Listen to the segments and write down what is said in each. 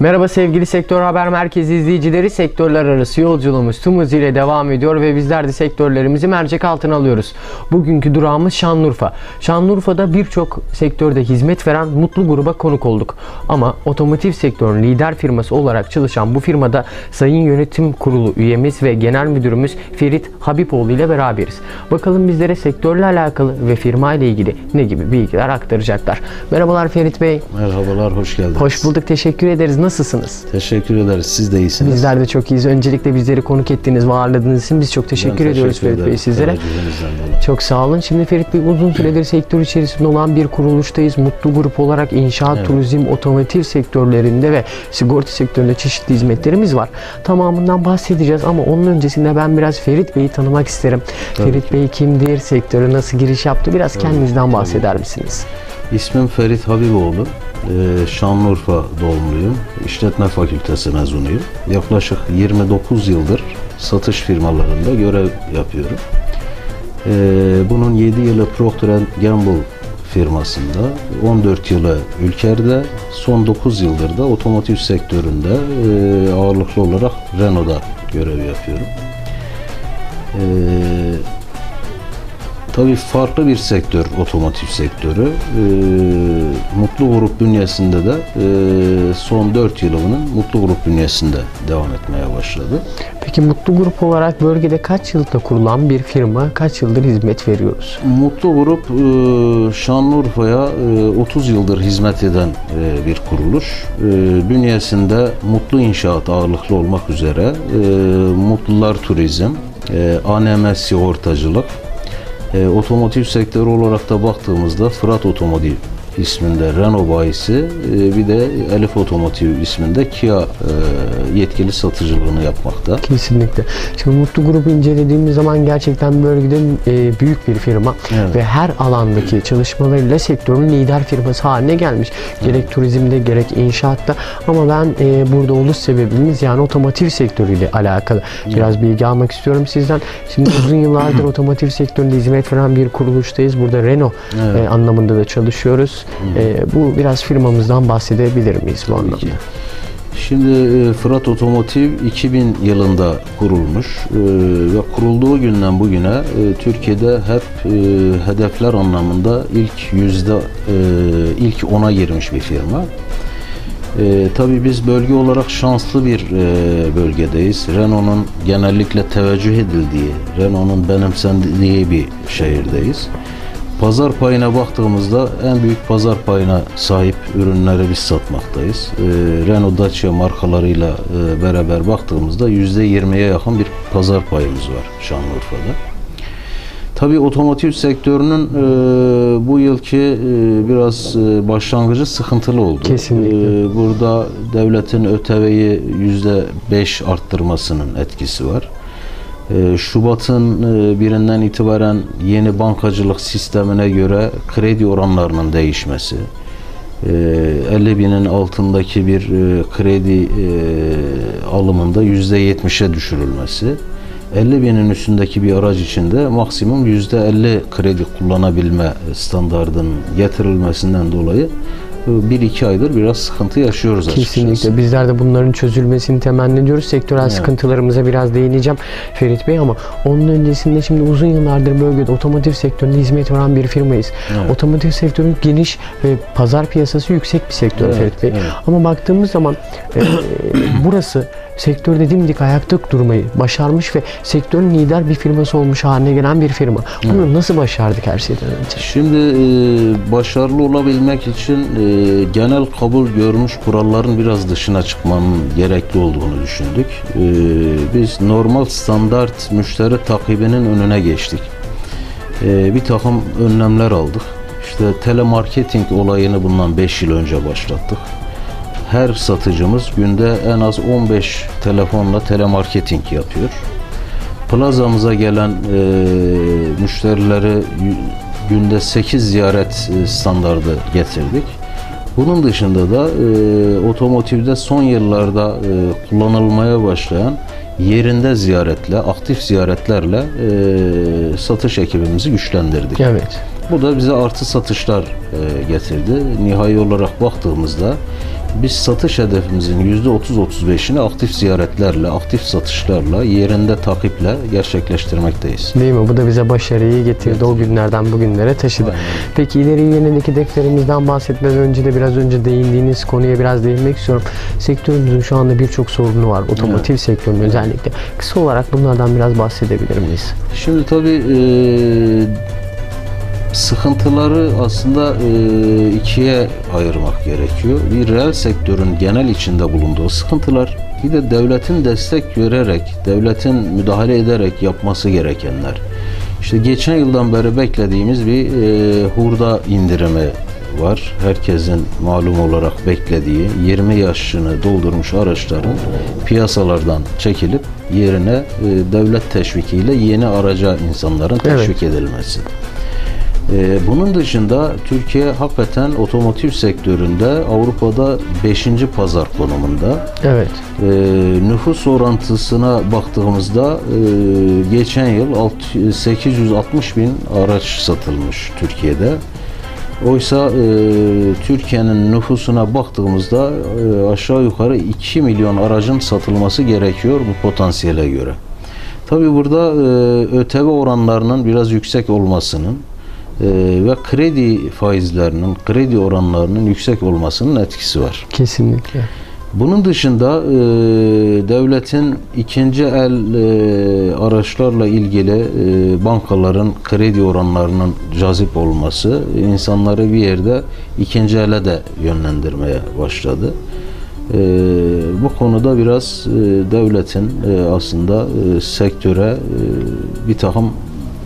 Merhaba sevgili Sektör Haber Merkezi izleyicileri. Sektörler arası yolculuğumuz tüm hızıyla devam ediyor ve bizler de sektörlerimizi mercek altına alıyoruz. Bugünkü durağımız Şanlıurfa. Şanlıurfa'da birçok sektörde hizmet veren Mutlu Gruba konuk olduk. Ama otomotiv sektörünün lider firması olarak çalışan bu firmada Sayın Yönetim Kurulu üyemiz ve Genel Müdürümüz Ferit Habipoğlu ile beraberiz. Bakalım bizlere sektörle alakalı ve firma ile ilgili ne gibi bilgiler aktaracaklar. Merhabalar Ferit Bey. Merhabalar, hoş geldiniz. Hoş bulduk. Teşekkür ederiz. Nasılsınız? Teşekkür ederiz. Siz de iyisiniz. Bizler de çok iyiyiz. Öncelikle bizleri konuk ettiğiniz ve ağırladığınız için biz çok teşekkür Ben ediyoruz teşekkür Ferit Bey sizlere. Dolayı. Çok sağ olun. Şimdi Ferit Bey uzun süredir sektör içerisinde olan bir kuruluştayız. Mutlu Grup olarak inşaat, turizm, otomotiv sektörlerinde ve sigorta sektöründe çeşitli hizmetlerimiz var. Tamamından bahsedeceğiz ama onun öncesinde ben biraz Ferit Bey'i tanımak isterim. Ferit Bey kimdir? Sektöre nasıl giriş yaptı? Biraz kendinizden bahseder misiniz? İsmim Ferit Habiboğlu. Ee, Şanlıurfa doğumluyum. İşletme Fakültesi mezunuyum. Yaklaşık 29 yıldır satış firmalarında görev yapıyorum. Ee, bunun 7 yılı Procter Gamble firmasında, 14 yılı Ülker'de, son 9 yıldır da otomotiv sektöründe e, ağırlıklı olarak Renault'da görev yapıyorum. Ee, Tabii farklı bir sektör, otomotiv sektörü. Ee, Mutlu Grup bünyesinde de e, son 4 yılının Mutlu Grup bünyesinde devam etmeye başladı. Peki Mutlu Grup olarak bölgede kaç yılda kurulan bir firma, kaç yıldır hizmet veriyoruz? Mutlu Grup e, Şanlıurfa'ya e, 30 yıldır hizmet eden e, bir kuruluş. E, Bünyesinde Mutlu İnşaat ağırlıklı olmak üzere e, Mutlular Turizm, e, ANM Sigortacılık, E, otomotiv sektörü olarak da baktığımızda Fırat Otomotiv isminde Renault bayisi e, bir de Elif Otomotiv isminde Kia e, yetkili satıcılığını yapmakta. Kesinlikle. Şimdi Mutlu Grup'u incelediğimiz zaman gerçekten bölgede e, büyük bir firma Evet. ve her alandaki çalışmalarıyla sektörün lider firması haline gelmiş. Gerek turizmde gerek inşaatta ama ben e, burada oluş sebebimiz yani otomotiv sektörüyle alakalı. Biraz bilgi almak istiyorum sizden. Şimdi uzun yıllardır otomotiv sektöründe hizmet veren bir kuruluştayız. Burada Renault Evet. e, anlamında da çalışıyoruz. E, bu biraz firmamızdan bahsedebilir miyiz bu anlamda? Şimdi e, Fırat Otomotiv 2000 yılında kurulmuş e, ve kurulduğu günden bugüne e, Türkiye'de hep e, hedefler anlamında ilk yüzde e, ilk ona girmiş bir firma. E, tabii biz bölge olarak şanslı bir e, bölgedeyiz. Renault'un genellikle teveccüh edildiği, Renault'un benimsendiği bir şehirdeyiz. Pazar payına baktığımızda en büyük pazar payına sahip ürünleri biz satmaktayız. Ee, Renault Dacia markalarıyla e, beraber baktığımızda %20'ye yakın bir pazar payımız var Şanlıurfa'da. Tabii otomotiv sektörünün e, bu yılki e, biraz e, başlangıcı sıkıntılı oldu. Kesinlikle. E, burada devletin ÖTV'yi %5 arttırmasının etkisi var. E, Şubat'ın e, birinden itibaren yeni bankacılık sistemine göre kredi oranlarının değişmesi, e, 50 binin altındaki bir e, kredi e, alımında %70'e düşürülmesi, 50 binin üstündeki bir araç için de maksimum %50 kredi kullanabilme standardının getirilmesinden dolayı 1-2 aydır biraz sıkıntı yaşıyoruz açıkçası. Kesinlikle. Bizler de bunların çözülmesini temenni ediyoruz. Sektörel sıkıntılarımıza biraz değineceğim Ferit Bey ama onun öncesinde şimdi uzun yıllardır bölgede otomotiv sektöründe hizmet veren bir firmayız. Evet. Otomotiv sektörü geniş ve pazar piyasası yüksek bir sektör Evet, Ferit Bey. evet. Ama baktığımız zaman e, burası sektörde dimdik ayakta durmayı başarmış ve sektörün lider bir firması olmuş haline gelen bir firma. Bunu nasıl başardık her şeyden önce? Şimdi e, başarılı olabilmek için e, genel kabul görmüş kuralların biraz dışına çıkmanın gerekli olduğunu düşündük. E, biz normal standart müşteri takibinin önüne geçtik. E, bir takım önlemler aldık. İşte telemarketing olayını bundan 5 yıl önce başlattık. Her satıcımız günde en az 15 telefonla telemarketing yapıyor. Plazamıza gelen e, müşterileri günde 8 ziyaret e, standardı getirdik. Bunun dışında da e, otomotivde son yıllarda e, kullanılmaya başlayan yerinde ziyaretle, aktif ziyaretlerle e, satış ekibimizi güçlendirdik. Evet. Bu da bize artı satışlar e, getirdi. Nihai olarak baktığımızda Biz satış hedefimizin %30-35'ini aktif ziyaretlerle, aktif satışlarla, yerinde takiple gerçekleştirmekteyiz. Değil mi? Bu da bize başarıyı getirdi. O günlerden bugünlere taşıdı. Aynen. Peki ileri yönelik hedeflerimizden bahsetmeden önce de biraz önce değindiğiniz konuya biraz değinmek istiyorum. Sektörümüzün şu anda birçok sorunu var. Otomotiv sektörünün özellikle. Kısa olarak bunlardan biraz bahsedebilir miyiz? Şimdi tabii e, sıkıntıları aslında e, ikiye ayırmak gerekiyor. Bir reel sektörün genel içinde bulunduğu sıkıntılar, bir de devletin destek vererek, devletin müdahale ederek yapması gerekenler. İşte geçen yıldan beri beklediğimiz bir e, hurda indirimi var. Herkesin malum olarak beklediği 20 yaşını doldurmuş araçların piyasalardan çekilip yerine e, devlet teşvikiyle yeni araca insanların Evet. teşvik edilmesi. E, bunun dışında Türkiye hakikaten otomotiv sektöründe Avrupa'da 5. pazar konumunda. Evet. E, nüfus orantısına baktığımızda e, geçen yıl alt- 860 bin araç satılmış Türkiye'de. Oysa e, Türkiye'nin nüfusuna baktığımızda e, aşağı yukarı 2 milyon aracın satılması gerekiyor bu potansiyele göre. Tabii burada e, ÖTV oranlarının biraz yüksek olmasının ve kredi faizlerinin, kredi oranlarının yüksek olmasının etkisi var. Kesinlikle. Bunun dışında e, devletin ikinci el e, araçlarla ilgili e, bankaların kredi oranlarının cazip olması insanları bir yerde ikinci ele de yönlendirmeye başladı. E, bu konuda biraz e, devletin e, aslında e, sektöre e, bir takım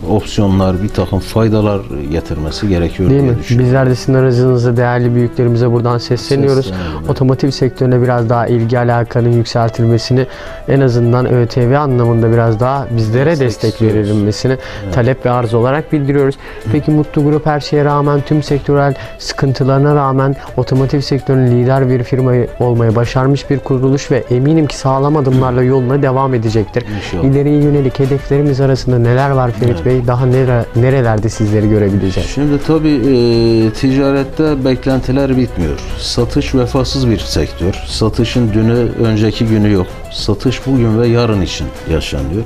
opsiyonlar, bir takım faydalar getirmesi gerekiyor Değil diye mi? düşünüyorum. Bizler de sizin aracınızda değerli büyüklerimize buradan sesleniyoruz. Seslenelim. Otomotiv sektörüne biraz daha ilgi alakanın yükseltilmesini en azından ÖTV anlamında biraz daha bizlere Destek destek istiyoruz. verilmesini talep ve arz olarak bildiriyoruz. Peki Mutlu Grup her şeye rağmen tüm sektörel sıkıntılarına rağmen otomotiv sektörünün lider bir firma olmayı başarmış bir kuruluş ve eminim ki sağlam adımlarla yoluna devam edecektir. İnşallah. İleriye yönelik hedeflerimiz arasında neler var Ferit Bey? Daha nere, nerelerde sizleri görebileceğiz? Şimdi tabii e, ticarette beklentiler bitmiyor. Satış vefasız bir sektör. Satışın dünü, önceki günü yok. Satış bugün ve yarın için yaşanıyor.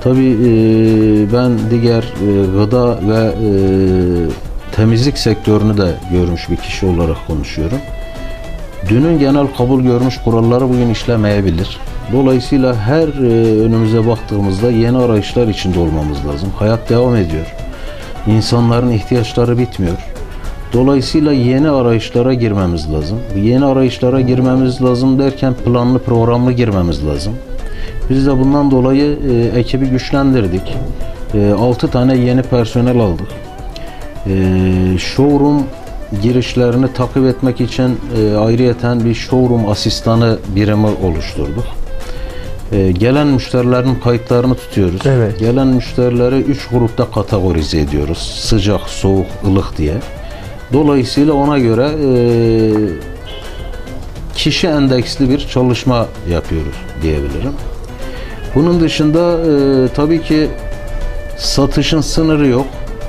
Tabii e, ben diğer e, gıda ve e, temizlik sektörünü de görmüş bir kişi olarak konuşuyorum. Dünün genel kabul görmüş kuralları bugün işlemeyebilir. Dolayısıyla her e, önümüze baktığımızda yeni arayışlar içinde olmamız lazım. Hayat devam ediyor. İnsanların ihtiyaçları bitmiyor. Dolayısıyla yeni arayışlara girmemiz lazım. Yeni arayışlara girmemiz lazım derken planlı programlı girmemiz lazım. Biz de bundan dolayı e, ekibi güçlendirdik. 6 tane yeni personel aldık. E, showroom girişlerini takip etmek için e, ayrıyeten bir showroom asistanı birimi oluşturduk. E, gelen müşterilerin kayıtlarını tutuyoruz. Evet. Gelen müşterileri 3 grupta kategorize ediyoruz. Sıcak, soğuk, ılık diye. Dolayısıyla ona göre e, kişi endeksli bir çalışma yapıyoruz diyebilirim. Bunun dışında e, tabii ki satışın sınırı yok.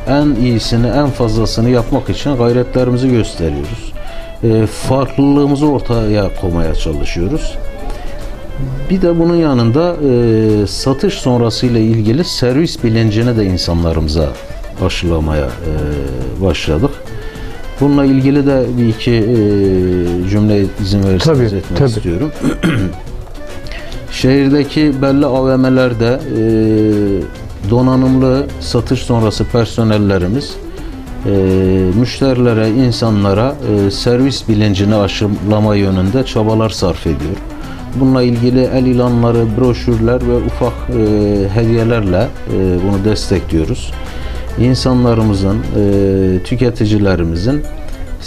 En iyisini, en fazlasını yapmak için gayretlerimizi gösteriyoruz. E, farklılığımızı ortaya koymaya çalışıyoruz. Bir de bunun yanında e, satış sonrasıyla ilgili servis bilincini de insanlarımıza aşılamaya e, başladık. Bununla ilgili de bir iki e, cümle izin verirseniz Tabii, etmek tabii. istiyorum. Şehirdeki belli AVM'lerde e, donanımlı satış sonrası personellerimiz e, müşterilere, insanlara e, servis bilincini aşılama yönünde çabalar sarf ediyor. Bununla ilgili el ilanları, broşürler ve ufak e, hediyelerle e, bunu destekliyoruz. İnsanlarımızın, e, tüketicilerimizin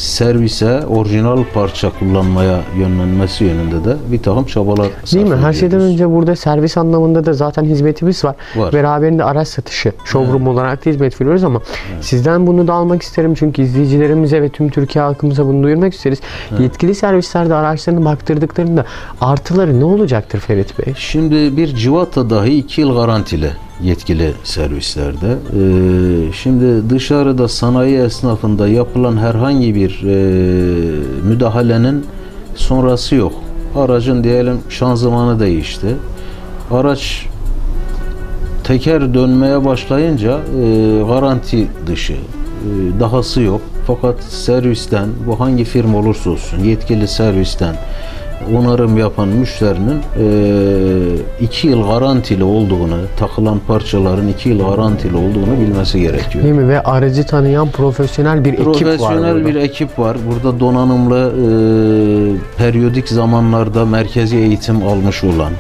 servise orijinal parça kullanmaya yönlenmesi yönünde de bir takım çabalar Değil mi? Her şeyden ediyoruz. önce burada servis anlamında da zaten hizmetimiz var. Var. Beraberinde araç satışı, showroom olarak da hizmet veriyoruz ama sizden bunu da almak isterim çünkü izleyicilerimize ve tüm Türkiye halkımıza bunu duyurmak isteriz. Yetkili servislerde araçlarını baktırdıklarında artıları ne olacaktır Ferit Bey? Şimdi bir civata dahi 2 yıl garantili yetkili servislerde. Ee, şimdi dışarıda sanayi esnafında yapılan herhangi bir e, müdahalenin sonrası yok. Aracın diyelim şanzımanı değişti. Araç teker dönmeye başlayınca e, garanti dışı, e, dahası yok. Fakat servisten, bu hangi firma olursa olsun, yetkili servisten onarım yapan müşterinin e, iki yıl garantili olduğunu, takılan parçaların iki yıl garantili olduğunu bilmesi gerekiyor. Değil mi? Ve aracı tanıyan profesyonel bir ekip var Profesyonel bir ekip var. Burada donanımlı e, periyodik zamanlarda merkezi eğitim almış olan,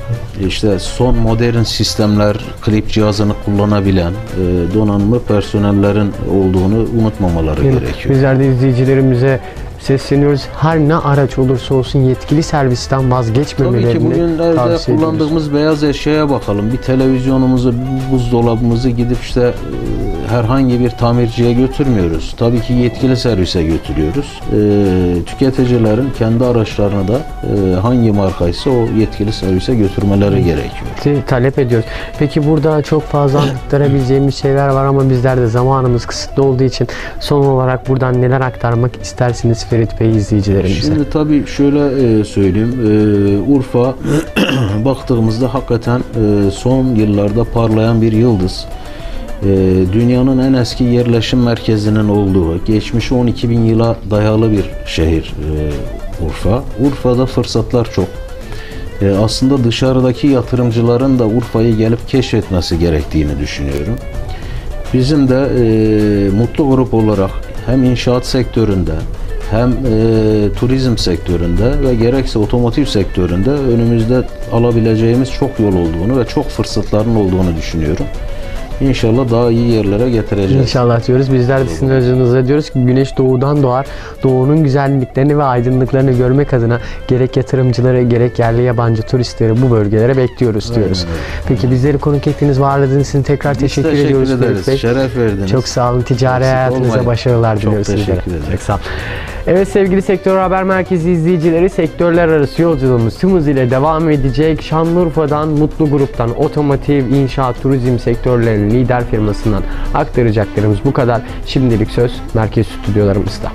işte son modern sistemler, klip cihazını kullanabilen e, donanımlı personellerin olduğunu unutmamaları Değil gerekiyor. Bizler de izleyicilerimize sesleniyoruz. Her ne araç olursa olsun yetkili servisten Tabii vazgeçmemelerini ki bugünlerde tavsiye ediyoruz. kullandığımız beyaz eşyaya bakalım. Bir televizyonumuzu, bir buzdolabımızı gidip işte e, herhangi bir tamirciye götürmüyoruz. Tabii ki yetkili servise götürüyoruz. E, tüketicilerin kendi araçlarını da e, hangi markaysa o yetkili servise götürmeleri gerekiyor. Talep ediyoruz. Peki burada çok fazla aktarabileceğimiz şeyler var ama bizler de zamanımız kısıtlı olduğu için son olarak buradan neler aktarmak istersiniz Ferit Bey izleyicilerimize? Şimdi tabii şöyle e, söyleyeyim. E, Urfa baktığımızda hakikaten e, son yıllarda parlayan bir yıldız. E, dünyanın en eski yerleşim merkezinin olduğu, geçmişi 12 bin yıla dayalı bir şehir e, Urfa. Urfa'da fırsatlar çok. E, aslında dışarıdaki yatırımcıların da Urfa'yı gelip keşfetmesi gerektiğini düşünüyorum. Bizim de e, mutlu grup olarak hem inşaat sektöründe hem e, turizm sektöründe ve gerekse otomotiv sektöründe önümüzde alabileceğimiz çok yol olduğunu ve çok fırsatların olduğunu düşünüyorum. İnşallah daha iyi yerlere getireceğiz. İnşallah diyoruz. Bizler de sizin özünüzde diyoruz ki güneş doğudan doğar. Doğunun güzelliklerini ve aydınlıklarını görmek adına gerek yatırımcıları gerek yerli yabancı turistleri bu bölgelere bekliyoruz diyoruz. öyle. Peki bizleri konuk ettiğiniz var ağırladığınız için tekrar Biz teşekkür, teşekkür ediyoruz ederiz. Şeref verdiniz. Çok sağ olun. Ticari Eksik hayatınıza olmayın. başarılar Çok diliyoruz sizlere. teşekkür ederim. Çok sağ olun. Evet sevgili Sektör Haber Merkezi izleyicileri sektörler arası yolculuğumuz tüm hızıyla devam edecek. Şanlıurfa'dan, Mutlu Grup'tan, otomotiv, inşaat, turizm sektörlerinin lider firmasından aktaracaklarımız bu kadar. Şimdilik söz merkez stüdyolarımızda.